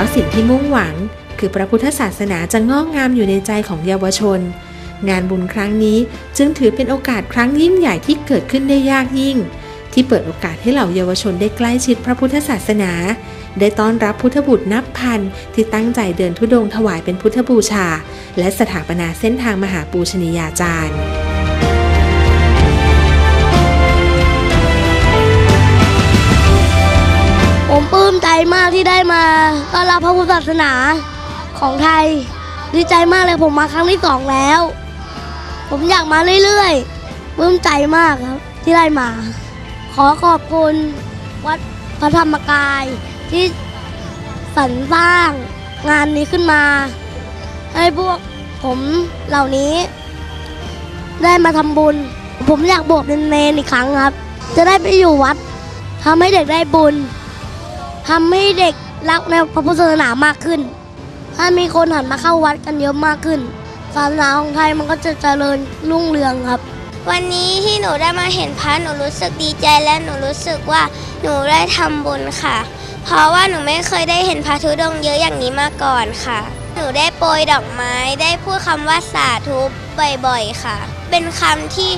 ราะสิ่งที่มุ่งหวัง คือพระพุทธศาสนาจะงอกงามอยู่ในใจของเยาวชน งานบุญครั้งนี้จึงถือเป็นโอกาสครั้งยิ่งใหญ่ที่เกิดขึ้นได้ยากยิ่ง ที่เปิดโอกาสให้เหล่าเยาวชนได้ใกล้ชิดพระพุทธศาสนา ได้ต้อนรับพุทธบุตรนับพันที่ตั้งใจเดินทุดงถวายเป็นพุทธบูชา และสถาปนาเส้นทางมหาปูชนียาจารย์ ใจมากที่ได้มาต้อนรับพระพุทธศาสนาของไทย ดีใจมากเลยผมมาครั้งที่สองแล้ว ผมอยากมาเรื่อยๆปลื้มใจมากครับที่ได้มา ขอขอบคุณวัดพระธรรมกายที่สรรสร้างงานนี้ขึ้นมา ให้พวกผมเหล่านี้ ได้มาทำบุญ ผมอยากบวชเป็นเนนอีกครั้งครับ จะได้ไปอยู่วัดทำให้เด็กได้บุญ ทำให้เด็กรักในพระพุทธศาสนามากขึ้น ถ้ามีคนหันมาเข้าวัดกันเยอะมากขึ้น ศาสนาของไทยมันก็จะเจริญรุ่งเรืองครับ วันนี้ที่หนูได้มาเห็นพระหนูรู้สึกดีใจและหนูรู้สึกว่าหนูได้ทำบุญค่ะ เพราะว่าหนูไม่เคยได้เห็นพระธุดงค์เยอะอย่างนี้มาก่อนค่ะ หนูได้โปรยดอกไม้ได้พูดคำว่าสาธุบ่อยๆค่ะ เป็นคำที่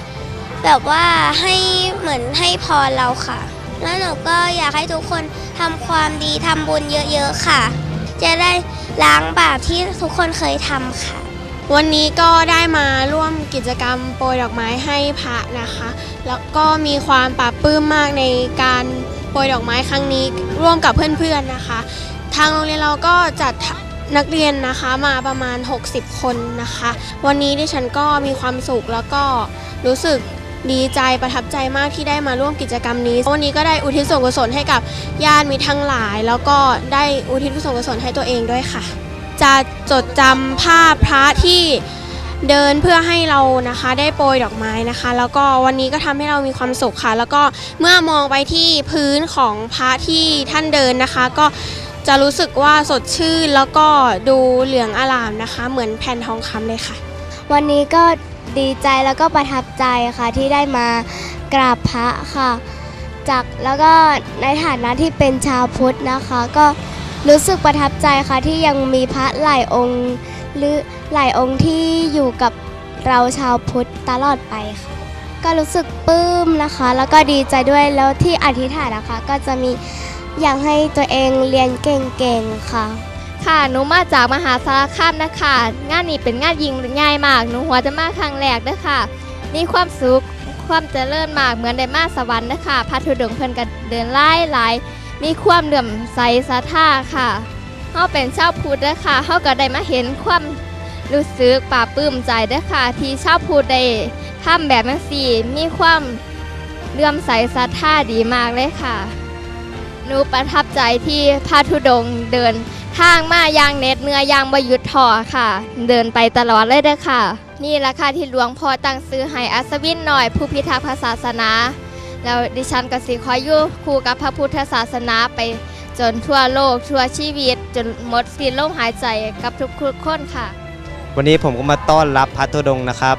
แบบว่าให้เหมือนให้พรเราค่ะ แล้วหนูก็อยากให้ทุกคน ทำความดีทำบุญเยอะๆค่ะ จะได้ล้างบาปที่ทุกคนเคยทำค่ะ วันนี้ก็ได้มาร่วมกิจกรรมโปรยดอกไม้ให้พระนะคะ แล้วก็มีความปลาบปลื้มมากในการโปรยดอกไม้ครั้งนี้ร่วมกับเพื่อนๆนะคะ ทางโรงเรียนเราก็จัดนักเรียนนะคะมาประมาณ 60 คนนะคะ วันนี้ดิฉันก็มีความสุขแล้วก็รู้สึก ดีใจประทับใจมากที่ได้มาร่วมกิจกรรมนี้ วันนี้ก็ได้อุทิศส่วนกุศลให้กับญาติมิตรทั้งหลาย แล้วก็ได้อุทิศส่วนกุศลให้ตัวเองด้วยค่ะ จะจดจำภาพพระที่เดินเพื่อให้เรานะคะได้โปรยดอกไม้นะคะ แล้วก็วันนี้ก็ทำให้เรามีความสุขค่ะ แล้วก็เมื่อมองไปที่พื้นของพระที่ท่านเดินนะคะ ก็จะรู้สึกว่าสดชื่นแล้วก็ดูเหลืองอลามนะคะ เหมือนแผ่นทองคำเลยค่ะ วันนี้ก็ ดีใจแล้วก็ประทับใจค่ะที่ได้มากราบพระค่ะ จากแล้วก็ในฐานะที่เป็นชาวพุทธนะคะ ก็รู้สึกประทับใจค่ะที่ยังมีพระหลายองค์หรือหลายองค์ที่อยู่กับเราชาวพุทธตลอดไปค่ะ ก็รู้สึกปลื้มนะคะ แล้วก็ดีใจด้วยแล้วที่อธิษฐานนะคะ ก็จะมีอยากให้ตัวเองเรียนเก่งๆค่ะ ค่ะหนูมาจากมหาสารคามนะคะ งานนี้เป็นงานยิงง่ายมากหนูหัวจะมาครั้งแรกเด้อค่ะมีความสุขความเจริญมากเหมือนได้มาสวรรค์นะคะพระธุดงค์เพิ่นก็เดินไล่หลายมีความเลื่อมใสศรัทธาค่ะเฮาเป็นชาวพุทธเด้อค่ะเฮาก็ได้มาเห็นความรู้สึกปลาบปลื้มใจเด้อค่ะ ที่ชาวพุทธได้ทำแบบนั้นสี่มีความเลื่อมใสศรัทธาดีมากเลยค่ะ นูประทับใจที่พระธุดงค์เดินทางมายางเน็ดเนื้อยางบยุดถอค่ะ เดินไปตลอดเลยเด้อค่ะ นี่แหละค่ะที่หลวงพ่อตั้งซื้อให้อัศวินหน่อย ผู้พิทักษ์ศาสนา แล้วดิฉันก็สิคอยอยู่คู่กับพระพุทธศาสนาไปจนทั่วโลกทั่วชีวิต จนหมดสิ้นลมหายใจกับทุกๆคนค่ะ วันนี้ผมก็มาต้อนรับพัทธุดงค์นะครับ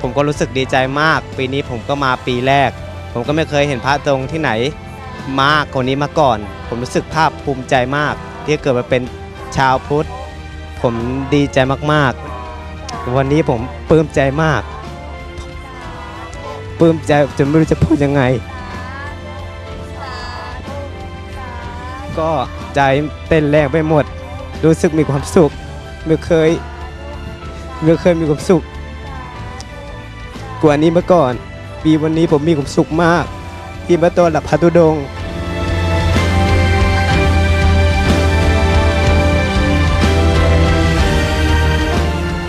ผมก็รู้สึกดีใจมาก ปีนี้ผมก็มาปีแรก ผมก็ไม่เคยเห็นพระธุดงค์ที่ไหน มากกว่านี้มาก่อน ผมรู้สึกภาคภูมิใจมาก ที่เกิดมาเป็นชาวพุทธ ผมดีใจมากๆ วันนี้ผมปลื้มใจมากปลื้มใจจนไม่รู้จะพูดยังไง ก็ใจเต้นแรงไปหมด รู้สึกมีความสุขไม่เคยไม่เคยมีความสุข กว่านี้มาก่อน ปีวันนี้ผมมีความสุขมาก ที่มาต้อนรับพระธุดง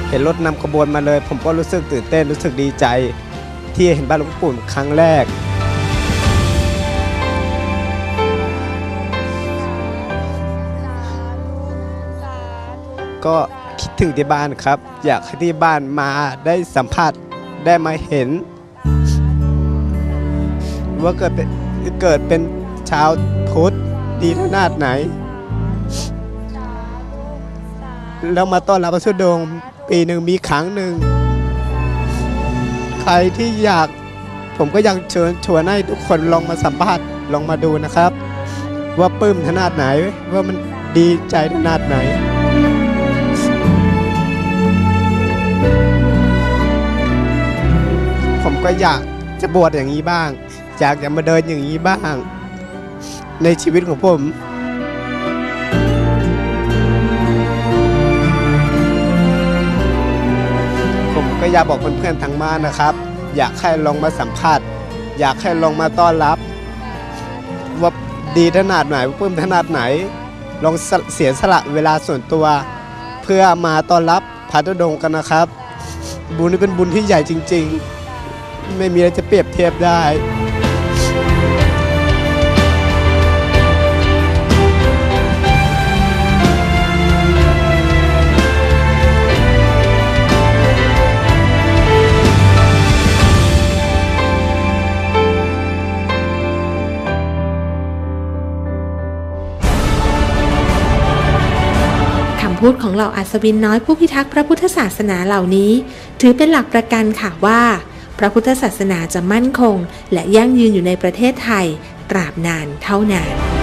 เห็นรถนำขบวนมาเลย ผมก็รู้สึกตื่นเต้นรู้สึกดีใจ ที่เห็นบ้านหลวงปู่ครั้งแรก ก็คิดถึงที่บ้านครับ อยากให้ที่บ้านมาได้สัมผัสได้มาเห็น ว่าเกิดเป็นเกิดเป็นชาวพุทธดีขนาดไหน แล้วมาต้อนรับพระสุดงปีหนึ่งมีครั้งหนึ่ง ใครที่อยากผมก็ยังเชิญชวนให้ทุกคนลองมาสัมผัสลองมาดูนะครับ ว่าปื้มขนาดไหนว่ามันดีใจขนาดไหนผมก็อยากจะบวชอย่างนี้บ้าง อยากจะมาเดินอย่างนี้บ้าง ในชีวิตของผมผมก็อยากบอกเพื่อนๆทางบ้านนะครับ อยากให้ลองมาสัมผัสอยากให้ลองมาต้อนรับ ว่าดีขนาดไหนปลื้มขนาดไหน ลองเสียสละเวลาส่วนตัว เพื่อมาต้อนรับพระธุดงค์กันนะครับ บุญนี้เป็นบุญที่ใหญ่จริง ๆ ไม่มีอะไรจะเปรียบเทียบได้ พูดของเหล่าอัศวินน้อยผู้พิทักษ์พระพุทธศาสนาเหล่านี้ ถือเป็นหลักประกันค่ะว่า พระพุทธศาสนาจะมั่นคง และยั่งยืนอยู่ในประเทศไทยตราบนานเท่านาน